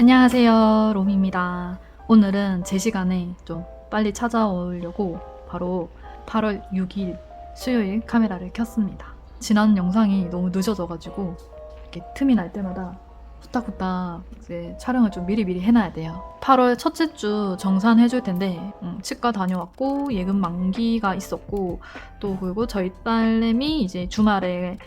안녕하세요. 롬입니다. 오늘은 제 시간에 좀 빨리 찾아오려고 바로 8월 6일 수요일 카메라를 켰습니다. 지난 영상이 너무 늦어져가지고 이렇게 틈이 날 때마다 후딱후딱 이제 촬영을 좀 미리미리 해놔야 돼요. 8월 첫째 주 정산 해줄 텐데 음, 치과 다녀왔고 예금 만기가 있었고 또 그리고 저희 딸내미 이제 주말에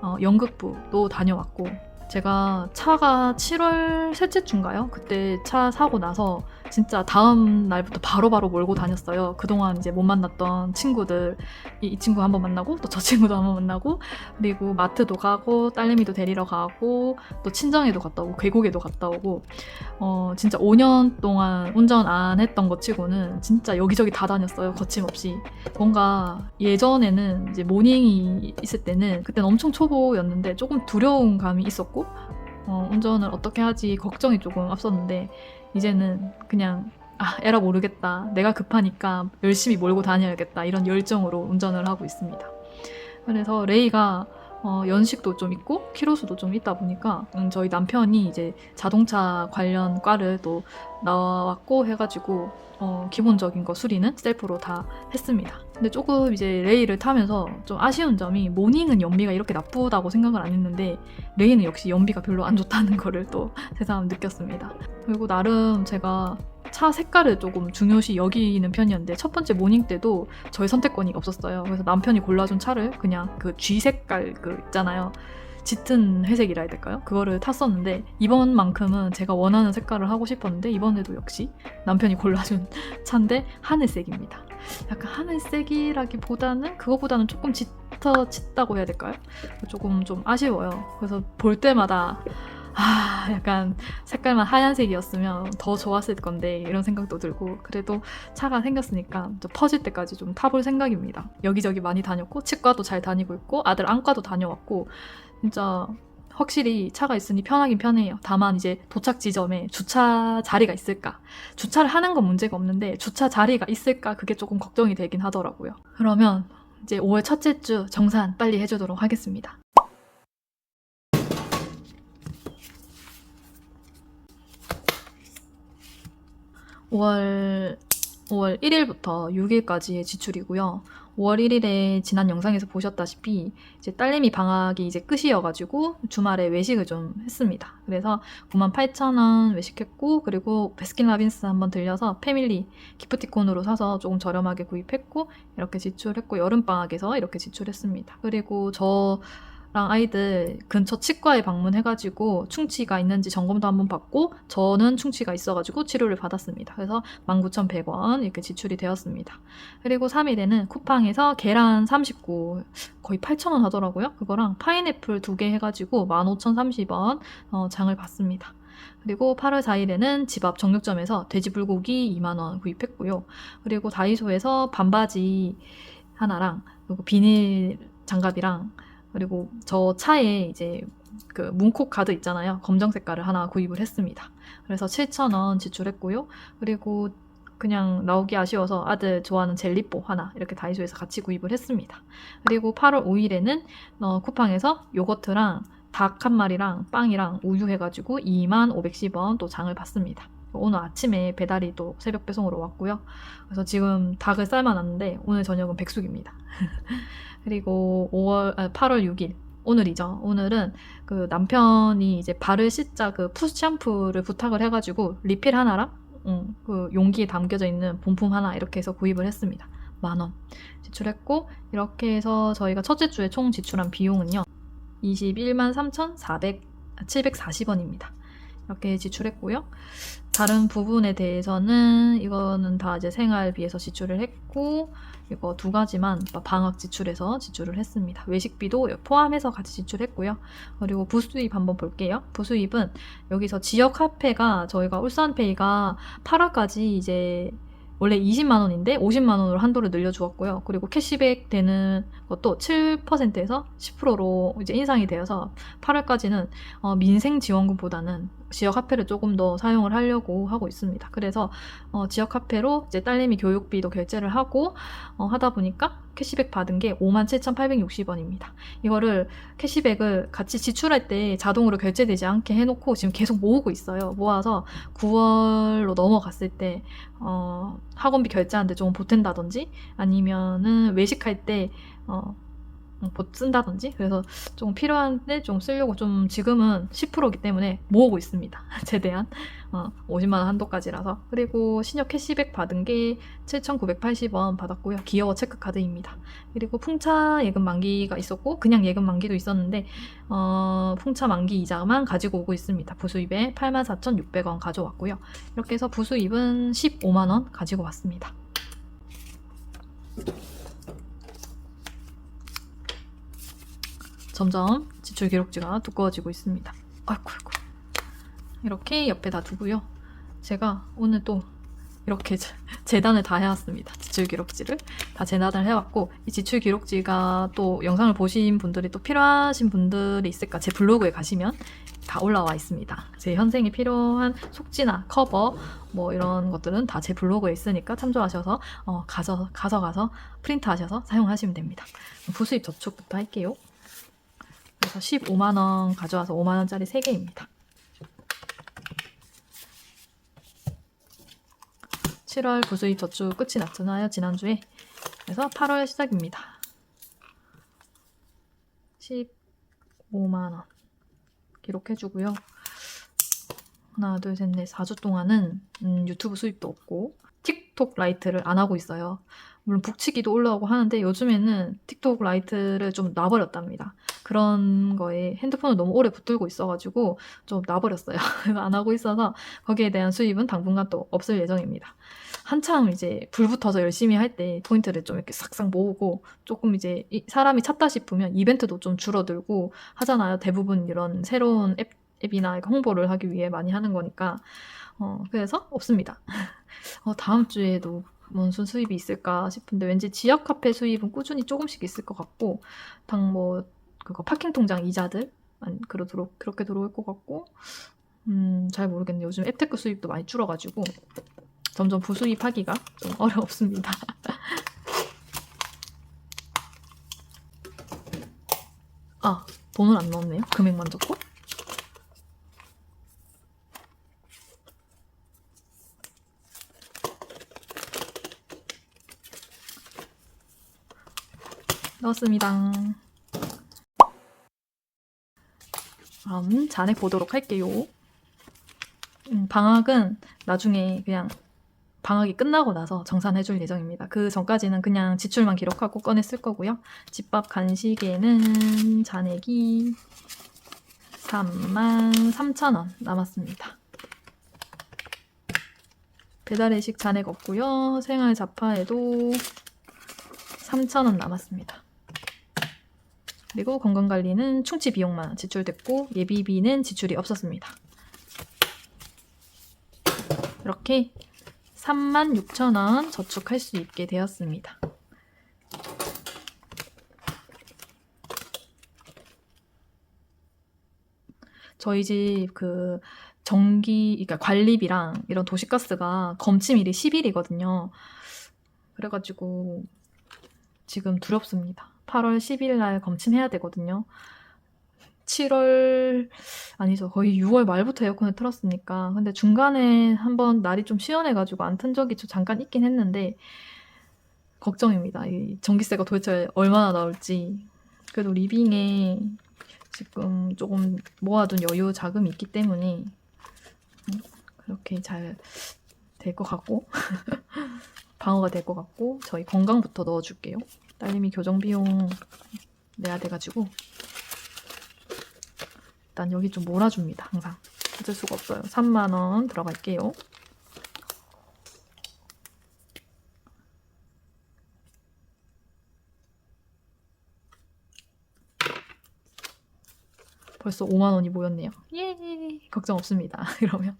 어, 연극부도 다녀왔고 제가 차가 7월 셋째 주인가요? 그때 차 사고 나서 진짜 다음 날부터 바로 바로 몰고 다녔어요. 그동안 이제 못 만났던 친구들, 이, 이 친구 한번 만나고, 또 저 친구도 한번 만나고, 그리고 마트도 가고, 딸내미도 데리러 가고, 또 친정에도 갔다 오고, 계곡에도 갔다 오고, 어, 진짜 5년 동안 운전 안 했던 것 치고는 진짜 여기저기 다 다녔어요. 거침없이. 뭔가 예전에는 이제 모닝이 있을 때는 그때는 엄청 초보였는데 조금 두려운 감이 있었고 어, 운전을 어떻게 하지 걱정이 조금 앞섰는데 이제는 그냥 아 에라 모르겠다 내가 급하니까 열심히 몰고 다녀야겠다 이런 열정으로 운전을 하고 있습니다. 그래서 레이가 어, 연식도 좀 있고 키로수도 좀 있다 보니까 음, 저희 남편이 이제 자동차 관련 과를 또 나왔고 해가지고 어, 기본적인 거 수리는 셀프로 다 했습니다. 근데 조금 이제 레이를 타면서 좀 아쉬운 점이 모닝은 연비가 이렇게 나쁘다고 생각을 안 했는데 레이는 역시 연비가 별로 안 좋다는 거를 또 새삼 느꼈습니다. 그리고 나름 제가 차 색깔을 조금 중요시 여기는 편이었는데 첫 번째 모닝 때도 저의 선택권이 없었어요. 그래서 남편이 골라준 차를 그냥 그 G 색깔 그 있잖아요. 짙은 회색이라 해야 될까요? 그거를 탔었는데 이번만큼은 제가 원하는 색깔을 하고 싶었는데 이번에도 역시 남편이 골라준 차인데 하늘색입니다. 약간 하늘색이라기보다는 그거보다는 조금 짙어 짙다고 해야 될까요? 조금 좀 아쉬워요. 그래서 볼 때마다 아 약간 색깔만 하얀색이었으면 더 좋았을 건데 이런 생각도 들고 그래도 차가 생겼으니까 좀 퍼질 때까지 좀 타볼 생각입니다. 여기저기 많이 다녔고 치과도 잘 다니고 있고 아들 안과도 다녀왔고 진짜 확실히 차가 있으니 편하긴 편해요. 다만 이제 도착 지점에 주차 자리가 있을까? 주차를 하는 건 문제가 없는데 주차 자리가 있을까? 그게 조금 걱정이 되긴 하더라고요. 그러면 이제 5월 첫째 주 정산 빨리 해주도록 하겠습니다. 5월 5월 1일부터 6일까지의 지출이고요. 5월 1일에 지난 영상에서 보셨다시피 이제 딸내미 방학이 이제 끝이어가지고 주말에 외식을 좀 했습니다. 그래서 98,000원 외식했고 그리고 베스킨라빈스 한번 들려서 패밀리 기프티콘으로 사서 조금 저렴하게 구입했고 이렇게 지출했고 여름 방학에서 이렇게 지출했습니다. 그리고 저랑 아이들 근처 치과에 방문해가지고 충치가 있는지 점검도 한번 받고 저는 충치가 있어가지고 치료를 받았습니다. 그래서 19,100원 이렇게 지출이 되었습니다. 그리고 3일에는 쿠팡에서 계란 39 거의 8,000원 하더라고요. 그거랑 파인애플 두 개 해가지고 15,030원 어, 장을 봤습니다. 그리고 8월 4일에는 집 앞 정육점에서 돼지 불고기 2만원 구입했고요. 그리고 다이소에서 반바지 하나랑 그리고 비닐 장갑이랑 그리고 저 차에 이제 그 문콕 카드 있잖아요. 검정 색깔을 하나 구입을 했습니다. 그래서 7,000원 지출했고요. 그리고 그냥 나오기 아쉬워서 아들 좋아하는 젤리뽀 하나 이렇게 다이소에서 같이 구입을 했습니다. 그리고 8월 5일에는 어, 쿠팡에서 요거트랑 닭 한 마리랑 빵이랑 우유 해가지고 2만 510원 또 장을 봤습니다. 오늘 아침에 배달이 또 새벽 배송으로 왔고요. 그래서 지금 닭을 삶아놨는데 오늘 저녁은 백숙입니다. 그리고 5월, 아, 8월 6일 오늘이죠. 오늘은 그 남편이 이제 발을 씻자 그 푸스 샴푸를 부탁을 해가지고 리필 하나랑 음, 그 용기에 담겨져 있는 본품 하나 이렇게 해서 구입을 했습니다. 만 원 지출했고 이렇게 해서 저희가 첫째 주에 총 지출한 비용은요. 21만 3,400 740원입니다. 이렇게 지출했고요. 다른 부분에 대해서는 이거는 다 이제 생활비에서 지출을 했고 이거 두 가지만 방학 지출해서 지출을 했습니다. 외식비도 포함해서 같이 지출했고요. 그리고 부수입 한번 볼게요. 부수입은 여기서 지역 화폐가 저희가 울산페이가 8월까지 이제 원래 20만 원인데 50만 원으로 한도를 늘려주었고요. 그리고 캐시백 되는 것도 7%에서 10%로 이제 인상이 되어서 8월까지는 어, 민생 지원금보다는 지역 화폐를 조금 더 사용을 하려고 하고 있습니다. 그래서 어, 지역 화폐로 이제 딸내미 교육비도 결제를 하고 어, 하다 보니까 캐시백 받은 게 57,860원입니다. 이거를 캐시백을 같이 지출할 때 자동으로 결제되지 않게 해놓고 지금 계속 모으고 있어요. 모아서 9월로 넘어갔을 때 어, 학원비 결제하는데 조금 보탠다든지 아니면은 외식할 때 어, 못 쓴다든지 그래서 좀 필요한데 좀 쓰려고 좀 지금은 10%이기 때문에 모으고 있습니다. 최대한 어, 50만 원 한도까지라서 그리고 신협 캐시백 받은 게 7,980원 받았고요. 기어워 체크카드입니다. 그리고 풍차 예금 만기가 있었고 그냥 예금 만기도 있었는데 어, 풍차 만기 이자만 가지고 오고 있습니다. 부수입에 84,600원 가져왔고요. 이렇게 해서 부수입은 15만 원 가지고 왔습니다. 점점 지출 기록지가 두꺼워지고 있습니다. 아이고, 아이고. 이렇게 옆에다 두고요. 제가 오늘 또 이렇게 재- 재단을 다 해왔습니다. 지출 기록지를 다 재단을 해왔고 이 지출 기록지가 또 영상을 보신 분들이 또 필요하신 분들이 있을까 제 블로그에 가시면 다 올라와 있습니다. 제 현생에 필요한 속지나 커버 뭐 이런 것들은 다 제 블로그에 있으니까 참조하셔서 어, 가서 가서 가서 프린트하셔서 사용하시면 됩니다. 부수입 저축부터 할게요. 그래서 15만 원 가져와서 5만 원짜리 3개입니다. 7월 부수입 저축 끝이 났잖아요, 지난주에. 그래서 8월 시작입니다. 15만 원 기록해주고요. 하나, 둘, 셋, 넷, 4주 동안은 음, 유튜브 수입도 없고 틱톡 라이트를 안 하고 있어요. 물론 북치기도 올라오고 하는데 요즘에는 틱톡 라이트를 좀 놔버렸답니다. 그런 거에 핸드폰을 너무 오래 붙들고 있어가지고 좀 놔버렸어요. 안 하고 있어서 거기에 대한 수입은 당분간 또 없을 예정입니다. 한참 이제 불 붙어서 열심히 할 때 포인트를 좀 이렇게 싹싹 모으고 조금 이제 이 사람이 찼다 싶으면 이벤트도 좀 줄어들고 하잖아요. 대부분 이런 새로운 앱, 앱이나 홍보를 하기 위해 많이 하는 거니까. 어, 그래서 없습니다. 어, 다음 주에도 뭔순 수입이 있을까 싶은데 왠지 지역 카페 수입은 꾸준히 조금씩 있을 것 같고 당 뭐 그거 파킹 통장 이자들 안 그러 들어 그렇게 들어올 것 같고 음 잘 모르겠네요. 요즘 앱테크 수입도 많이 줄어가지고 점점 부수입하기가 좀 어렵습니다. 아 돈을 안 넣었네요. 금액만 적고. 넣었습니다. 다음 잔액 보도록 할게요. 음, 방학은 나중에 그냥 방학이 끝나고 나서 정산해 줄 예정입니다. 그 전까지는 그냥 지출만 기록하고 쓸 거고요. 집밥 간식에는 잔액이 33,000원 남았습니다. 배달 외식 잔액 없고요. 생활 자파에도 3,000원 남았습니다. 그리고 건강관리는 충치 비용만 지출됐고 예비비는 지출이 없었습니다. 이렇게 36,000원 저축할 수 있게 되었습니다. 저희 집 그 전기, 그러니까 관리비랑 이런 도시가스가 검침일이 10일이거든요. 그래가지고 지금 두렵습니다. 8월 10일 날 검침해야 되거든요. 7월 아니죠. 거의 6월 말부터 에어컨을 틀었으니까. 근데 중간에 한번 날이 좀 시원해가지고 안 튼 적이 좀 잠깐 있긴 했는데 걱정입니다. 이 전기세가 도대체 얼마나 나올지. 그래도 리빙에 지금 조금 모아둔 여유 자금이 있기 때문에 음, 그렇게 잘 될 것 같고 방어가 될 것 같고 저희 건강부터 넣어줄게요 딸님이 교정 비용 내야 돼가지고 일단 여기 좀 몰아줍니다. 항상. 어쩔 수가 없어요. 3만원 들어갈게요. 벌써 5만 원이 모였네요. 예, 걱정 없습니다. 그러면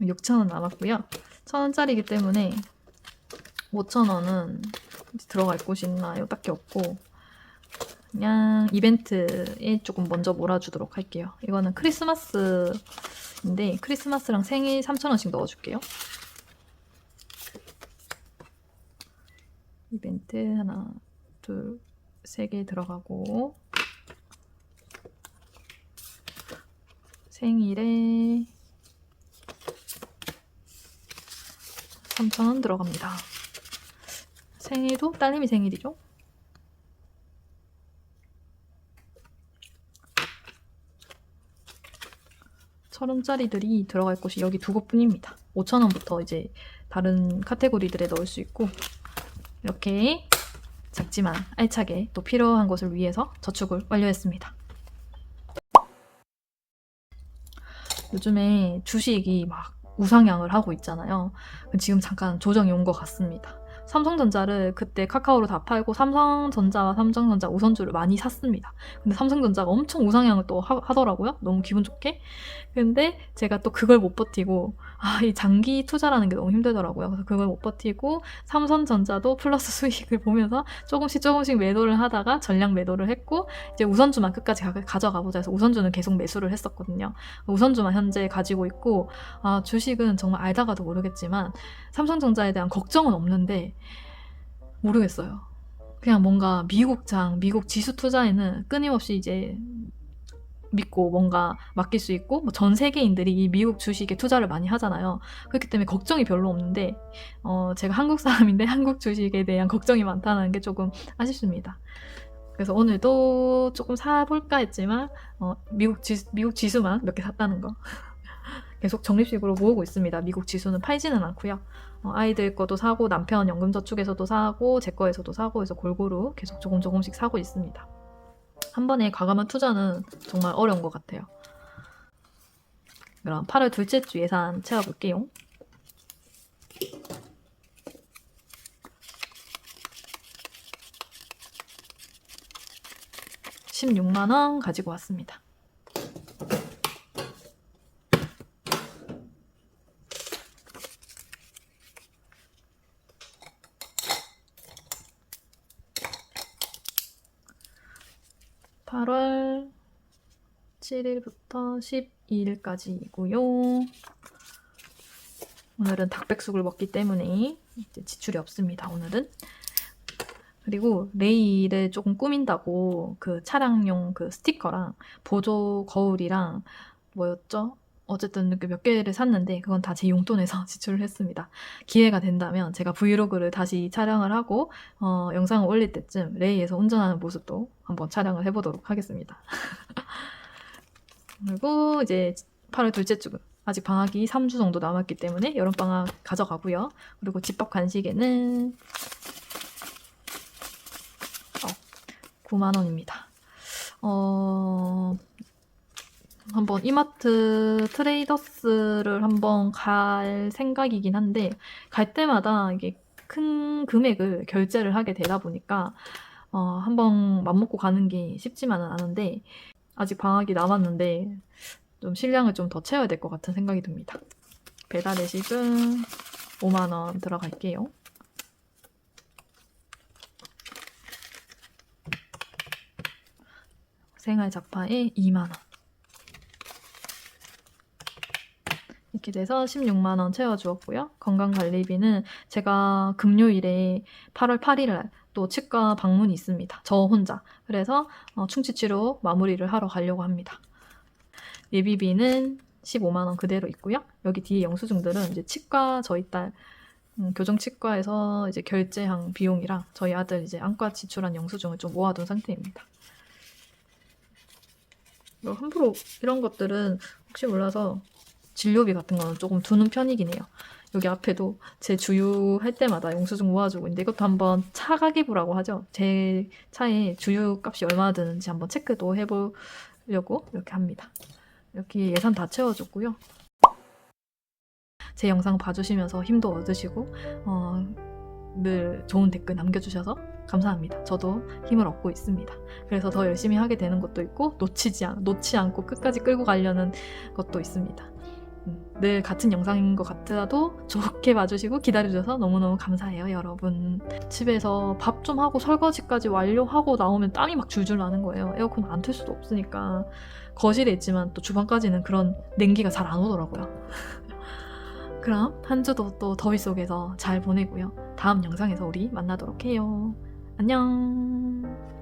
6천 원 남았고요. 1,000원짜리이기 때문에 5천 원은 들어갈 곳이 있나? 이거밖에 없고 그냥 이벤트에 조금 먼저 몰아주도록 할게요. 이거는 크리스마스인데 크리스마스랑 생일 3,000원씩 넣어줄게요. 이벤트 하나, 둘, 세 개 들어가고 생일에 3,000원 들어갑니다. 생일도 딸님이 생일이죠? 천 원짜리들이 들어갈 곳이 여기 두 곳뿐입니다. 5천 원부터 이제 다른 카테고리들에 넣을 수 있고 이렇게 작지만 알차게 또 필요한 것을 위해서 저축을 완료했습니다. 요즘에 주식이 막 우상향을 하고 있잖아요. 지금 잠깐 조정이 온 것 같습니다. 삼성전자를 그때 카카오로 다 팔고 삼성전자와 삼성전자 우선주를 많이 샀습니다. 근데 삼성전자가 엄청 우상향을 또 하, 하더라고요. 너무 기분 좋게. 근데 제가 또 그걸 못 버티고 아, 이 장기 투자라는 게 너무 힘들더라고요. 그래서 그걸 못 버티고 삼성전자도 플러스 수익을 보면서 조금씩 조금씩 매도를 하다가 전량 매도를 했고 이제 우선주만 끝까지 가, 가져가 보자 해서 우선주는 계속 매수를 했었거든요. 우선주만 현재 가지고 있고 아, 주식은 정말 알다가도 모르겠지만 삼성전자에 대한 걱정은 없는데 모르겠어요. 그냥 뭔가 미국장, 미국 지수 투자에는 끊임없이 이제 믿고 뭔가 맡길 수 있고 뭐 전 세계인들이 이 미국 주식에 투자를 많이 하잖아요. 그렇기 때문에 걱정이 별로 없는데 어, 제가 한국 사람인데 한국 주식에 대한 걱정이 많다는 게 조금 아쉽습니다. 그래서 오늘도 조금 사볼까 했지만 어, 미국 지수, 미국 지수만 몇 개 샀다는 거. 계속 적립식으로 모으고 있습니다. 미국 지수는 팔지는 않고요. 어, 아이들 것도 사고 남편 연금저축에서도 사고 제 거에서도 사고 해서 골고루 계속 조금 조금씩 사고 있습니다. 한 번에 과감한 투자는 정말 어려운 것 같아요. 그럼 8월 둘째 주 예산 채워볼게요. (16만 원) 가지고 왔습니다. (8월) 7일부터 12일까지이고요. 오늘은 닭백숙을 먹기 때문에 이제 지출이 없습니다. 오늘은 그리고 레일을 조금 꾸민다고 그 차량용 그 스티커랑 보조 거울이랑 뭐였죠? 어쨌든 그몇 개를 샀는데 그건 다 제 용돈에서 지출을 했습니다. 기회가 된다면 제가 브이로그를 다시 촬영을 하고 어, 영상을 올릴 때쯤 레이에서 운전하는 모습도 한번 촬영을 해보도록 하겠습니다. 그리고 이제 8월 둘째 주 아직 방학이 3주 정도 남았기 때문에 여름방학 가져가고요. 그리고 집밥 간식에는 어, 9만 원입니다. 어, 한번 이마트 트레이더스를 한번 갈 생각이긴 한데 갈 때마다 이게 큰 금액을 결제를 하게 되다 보니까 어, 한번 맘먹고 가는 게 쉽지만은 않은데 아직 방학이 남았는데 좀 실량을 좀 더 채워야 될 것 같은 생각이 듭니다. 배달 외식은 5만 원 들어갈게요. 생활 잡화에 2만 원. 이렇게 돼서 16만 원 채워주었고요. 건강관리비는 제가 금요일에 8월 8일 날 또 치과 방문이 있습니다. 저 혼자. 그래서 어, 충치치료 마무리를 하러 가려고 합니다. 예비비는 15만 원 그대로 있고요. 여기 뒤에 영수증들은 이제 치과 저희 딸 음, 교정치과에서 이제 결제한 비용이랑 저희 아들 이제 안과 지출한 영수증을 좀 모아둔 상태입니다. 뭐 함부로 이런 것들은 혹시 몰라서 진료비 같은 거는 조금 두는 편이긴 해요. 여기 앞에도 제 주유할 때마다 영수증 모아주고 있는데 이것도 한번 차 가계부라고 하죠. 제 차에 주유 값이 얼마나 드는지 한번 체크도 해보려고 이렇게 합니다. 이렇게 예산 다 채워줬고요. 제 영상 봐주시면서 힘도 얻으시고 어, 늘 좋은 댓글 남겨주셔서 감사합니다. 저도 힘을 얻고 있습니다. 그래서 더 열심히 하게 되는 것도 있고 놓치지 않, 놓지 않고 끝까지 끌고 가려는 것도 있습니다. 음, 늘 같은 영상인 것 같아도 좋게 봐주시고 기다려줘서 너무너무 감사해요, 여러분. 집에서 밥 좀 하고 설거지까지 완료하고 나오면 땀이 막 줄줄 나는 거예요. 에어컨 안 틀 수도 없으니까. 거실에 있지만 또 주방까지는 그런 냉기가 잘 안 오더라고요. 그럼 한 주도 또 더위 속에서 잘 보내고요. 다음 영상에서 우리 만나도록 해요. 안녕.